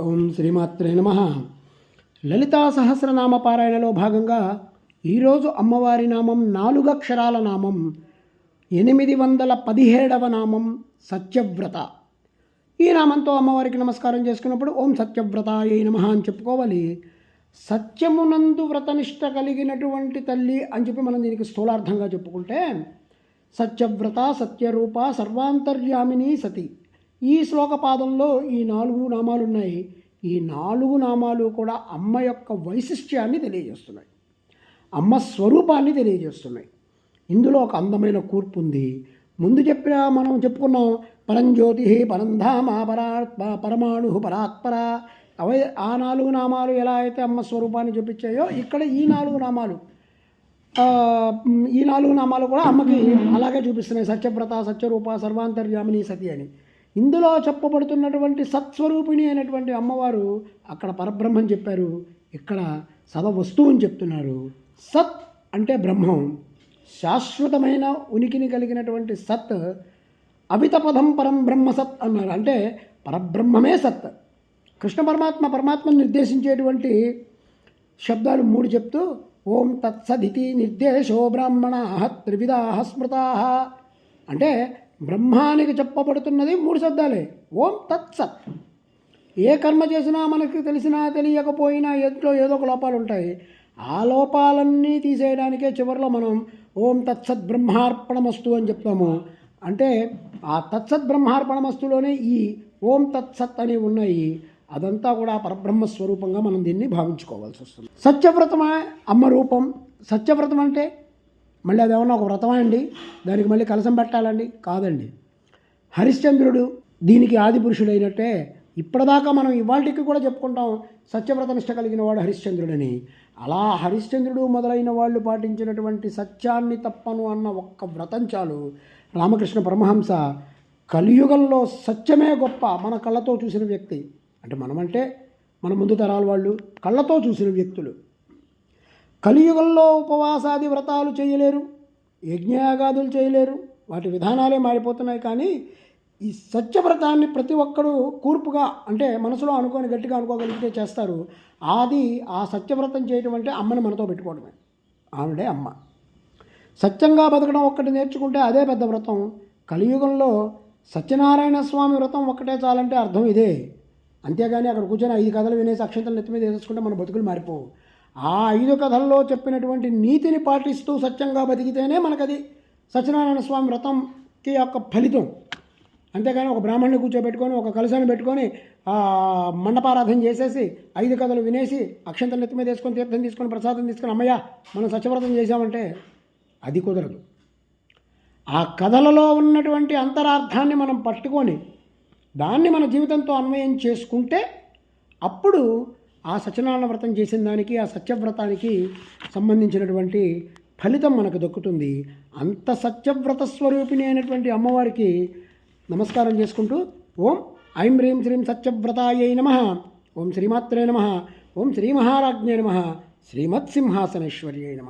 ఓం శ్రీమాత్రే నమ. లలితా సహస్రనామ పారాయణలో భాగంగా ఈరోజు అమ్మవారి నామం నాలుగక్షరాల నామం ఎనిమిది వందల పదిహేడవ నామం సత్యవ్రత. ఈ నామంతో అమ్మవారికి నమస్కారం చేసుకున్నప్పుడు ఓం సత్యవ్రత ఏ నమ అని చెప్పుకోవాలి. సత్యమునందు వ్రతనిష్ట కలిగినటువంటి తల్లి అని చెప్పి మనం దీనికి స్థూలార్థంగా చెప్పుకుంటే సత్యవ్రత సత్యరూప సర్వాంతర్యామిని సతి. ఈ శ్లోకపాదంలో ఈ నాలుగు నామాలు ఉన్నాయి ఈ నాలుగు నామాలు కూడా అమ్మ యొక్క వైశిష్ట్యాన్ని తెలియజేస్తున్నాయి. అమ్మ స్వరూపాన్ని తెలియజేస్తున్నాయి. ఇందులో ఒక అందమైన కూర్పు ఉంది ముందు చెప్పిన మనం చెప్పుకున్నాం పరంజ్యోతి పరంధామ పరా పరమాణు పరాత్పర. అవే ఆ నాలుగు నామాలు ఎలా అయితే అమ్మ స్వరూపాన్ని చూపించాయో ఇక్కడ ఈ నాలుగు నామాలు. ఈ నాలుగు నామాలు కూడా అమ్మకి అలాగే చూపిస్తున్నాయి. సత్యవ్రత సత్యరూప సర్వాంతర్యామిని సతి అని. ఇందులో చెప్పబడుతున్నటువంటి సత్స్వరూపిణి అయినటువంటి అమ్మవారు అక్కడ పరబ్రహ్మం చెప్పారు. ఇక్కడ సద వస్తువుని చెప్తున్నారు. సత్ అంటే బ్రహ్మం. శాశ్వతమైన ఉనికిని కలిగినటువంటి సత్ అవితపదం పరం బ్రహ్మ సత్ అన్నారు. అంటే పరబ్రహ్మమే సత్. కృష్ణ పరమాత్మ పరమాత్మను నిర్దేశించేటువంటి శబ్దాలు మూడు చెప్తూ ఓం తత్సదితి నిర్దేశో బ్రాహ్మణ త్రివిధా స్మృతా. అంటే బ్రహ్మానికి చెప్పబడుతున్నది మూడు శబ్దాలే. ఓం తత్సత్. ఏ కర్మ చేసినా మనకి తెలిసినా తెలియకపోయినా ఎంట్లో ఏదో ఒక లోపాలు ఉంటాయి ఆ లోపాలన్నీ తీసేయడానికే చివరిలో మనం ఓం తత్సత్ బ్రహ్మార్పణమస్తు అని చెప్తాము. అంటే ఆ తత్సత్ బ్రహ్మార్పణమస్తులోనే ఈ ఓం తత్సత్ అని ఉన్నాయి. అదంతా కూడా పరబ్రహ్మ స్వరూపంగా మనం దీన్ని భావించుకోవాల్సి వస్తుంది. సత్యవ్రతమా? అమ్మ రూపం. సత్యవ్రతం అంటే మళ్ళీ అదేమన్నా ఒక వ్రతమా అండి? దానికి మళ్ళీ కలసం పెట్టాలండి? కాదండి. హరిశ్చంద్రుడు దీనికి ఆది పురుషుడైనట్టే ఇప్పటిదాకా మనం ఇవాళకి కూడా చెప్పుకుంటాం సత్యవ్రత నిష్ట కలిగిన వాడు హరిశ్చంద్రుడని. అలా హరిశ్చంద్రుడు మొదలైన వాళ్ళు పాటించినటువంటి సత్యాన్ని తప్పను అన్న ఒక్క వ్రతం చాలు. రామకృష్ణ పరమహంస కలియుగంలో సత్యమే గొప్ప మన కళ్ళతో చూసిన వ్యక్తి. అంటే మనమంటే మన ముందు తరాల వాళ్ళు కళ్ళతో చూసిన వ్యక్తులు. కలియుగంలో ఉపవాసాది వ్రతాలు చేయలేరు యజ్ఞయాగాదులు చేయలేరు వాటి విధానాలే మారిపోతున్నాయి. కానీ ఈ సత్యవ్రతాన్ని ప్రతి ఒక్కరూ కూర్పుగా అంటే మనసులో అనుకొని గట్టిగా అనుకోగలిగితే చేస్తారు. ఆది ఆ సత్యవ్రతం చేయటం అంటే అమ్మని మనతో పెట్టుకోవడమే. ఆవిడే అమ్మ. సత్యంగా బతకడం ఒక్కటి నేర్చుకుంటే అదే పెద్ద వ్రతం. కలియుగంలో సత్యనారాయణ స్వామి వ్రతం ఒక్కటే చాలంటే అర్థం ఇదే. అంతేగాని అక్కడ కూర్చొని ఐదు కథలు వినేసి అక్షంతలు నెత్తి మీద వేసేసుకుంటే మన బతుకులు మారిపోవు. ఆ ఐదు కథల్లో చెప్పినటువంటి నీతిని పాటిస్తూ సత్యంగా బతికితేనే మనకది సత్యనారాయణ స్వామి వ్రతంకి యొక్క ఫలితం. అంతేగాని ఒక బ్రాహ్మణ్ణి కూర్చోబెట్టుకొని ఒక కలశాన్ని పెట్టుకొని మండపారాధన చేసేసి ఐదు కథలు వినేసి అక్షంతలు నెత్తి మీద వేసుకొని తీర్థం తీసుకొని ప్రసాదం తీసుకొని అమ్మయ్య మనం సత్యవ్రతం చేశామంటే అది కుదరదు. ఆ కథలలో ఉన్నటువంటి అంతరార్థాన్ని మనం పట్టుకొని దాన్ని మన జీవితంతో అన్వయం చేసుకుంటే అప్పుడు ఆ సత్యనారాయణ వ్రతం చేసిన దానికి ఆ సత్యవ్రతానికి సంబంధించినటువంటి ఫలితం మనకు దక్కుతుంది. అంత సత్యవ్రత స్వరూపిణి అయినటువంటి అమ్మవారికి నమస్కారం చేసుకుంటూ ఓం ఐం హ్రీం శ్రీం సత్యవ్రతాయై నమ. ఓం శ్రీమాత్రే నమ. ఓం శ్రీమహారాజ్ఞే నమ. శ్రీమత్సింహాసనేశ్వర్యై నమ.